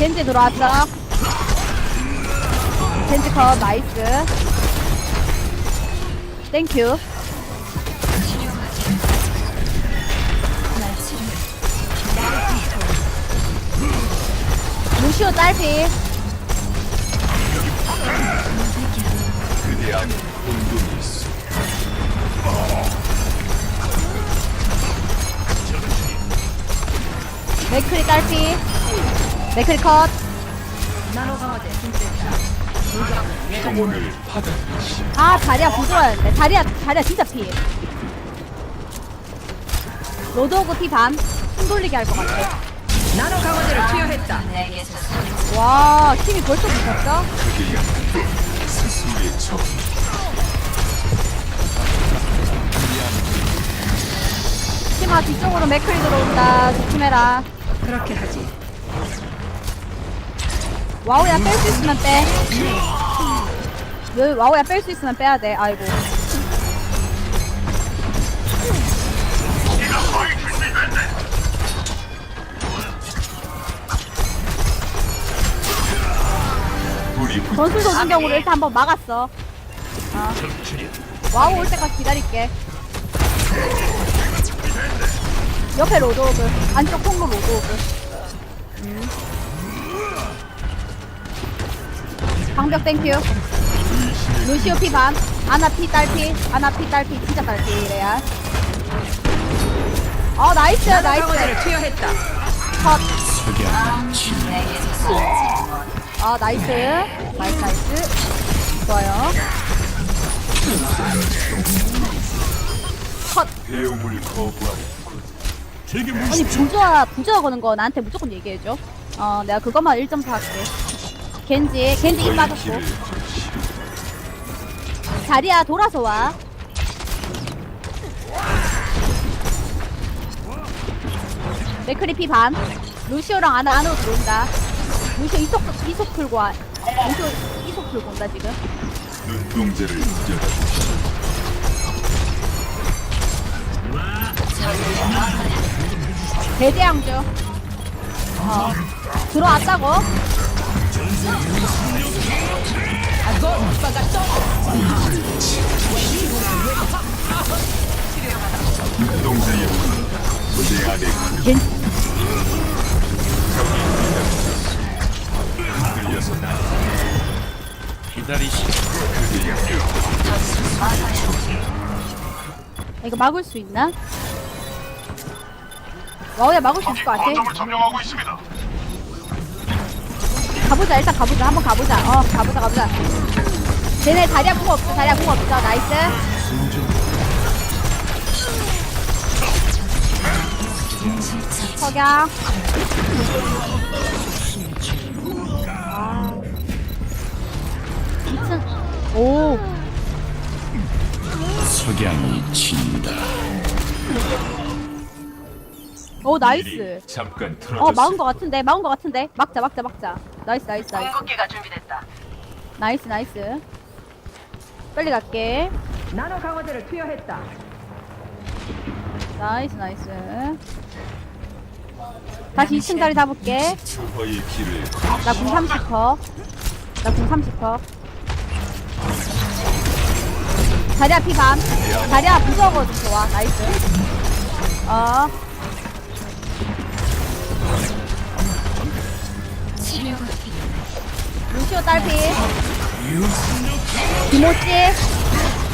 겐지 들어왔어. 겐지 컷, 나이스. 땡큐. 루시오 딸피. 맥크리 딸피. 맥크리 컷. 평온을 받아들이시. 아, 자리야 부조화였는데. 자리야, 자리야 진짜 피. 로드오그 피 반. 숨 돌리게 할 것 같아. 나노 강화제를 투여했다. 와, 팀이 벌써 붙었어? 팀아, 뒤쪽으로 맥크리 들어온다. 조심해라. 그렇게 하지. 와우야 뺄 수 있으면 빼. 여기 와우야 뺄 수 있으면 빼야 돼. 아이고. 전술 조준경으로 일단 한번 막았어. 아. 와우 올 때까지 기다릴게. 옆에 로드 오브. 안쪽 통로 로드 오브. 음. 방벽 땡큐. 루시오 피 반. 아나 피 딸피. 아나 피 딸피. 진짜 딸피. 레알. 어 나이스 나이스. 투여했다. 컷. 아 나이스 나이스 나이스 좋아요 컷 배움을 거부하고 아니 거는 거 나한테 무조건 얘기해줘 어 내가 그것만 1.4 할게 겐지 겐지 입 맞았고. 자리야 돌아서 와. 맥크리피 반 루시오랑 아나 안으로 들어온다. 루시오 이속 이속 풀고 와. 루시오 이속 풀고 온다 지금. 눈동자를. 대대양조. 어 들어왔다고? 눈 안에 이거 막을 수 있나? 와우야 막을 수 있을 것 같아. 가보자 일단 가보자. 한번 가보자. 어 가보자 가보자. 쟤네 다리야 궁 없어 다리야 궁 없어. 나이스. 석양. 아. 미친 오. 석양이 진다. 오 나이스. 잠깐 틀어졌어. 어 막은 거 같은데 막은 거 같은데. 막자 막자 막자 나이스 나이스 나이스. 궁극기가 준비됐다. 나이스 나이스. 빨리 갈게. 나노 강화제를 투여했다. 나이스 나이스. 다시 2층 자리 잡을게. 길을 나 궁 30퍼. 나 궁 30퍼. 자리야 피반 자리야 부서거든 좋아. 나이스. 어 루시오 딸피 김호찌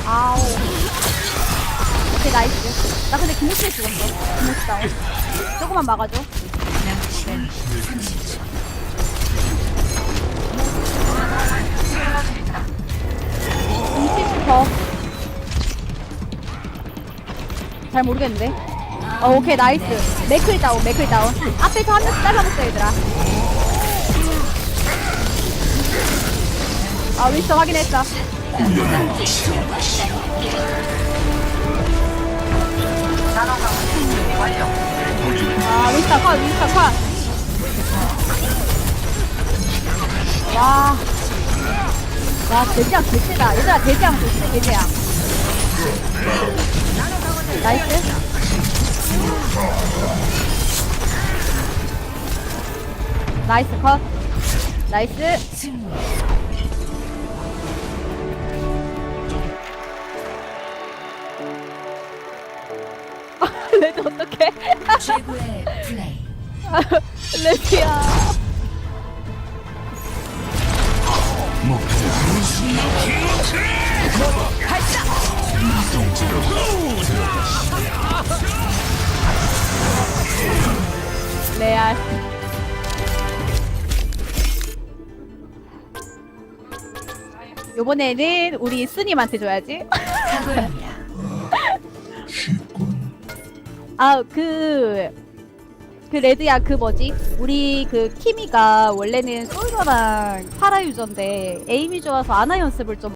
아우 오케이 나이스 나 근데 김호찌에 죽었어 김호찌 다운 조금만 막아줘 더. 잘 모르겠는데. 어, 오케이, 나이스. 맥클 다운, 맥클 다운. 앞에서 한 명씩 잘라먹자, 얘들아. 아, 윌서 확인했어. 아, 윌서 컷, 윌서 컷. 와. 와, 대장 개쎄다. 얘들아, 대장 조심해, 대장. 나이스. 나이스 컷 나이스 레드 어떡해 플레이. 레드야 레알 요번에는 우리 스님한테 줘야지 사과합니다. 아, 그, 그 레드야, 그 뭐지? 우리 그 키미가 원래는 솔저랑 파라 유저인데 에임이 좋아서 아나 연습을 좀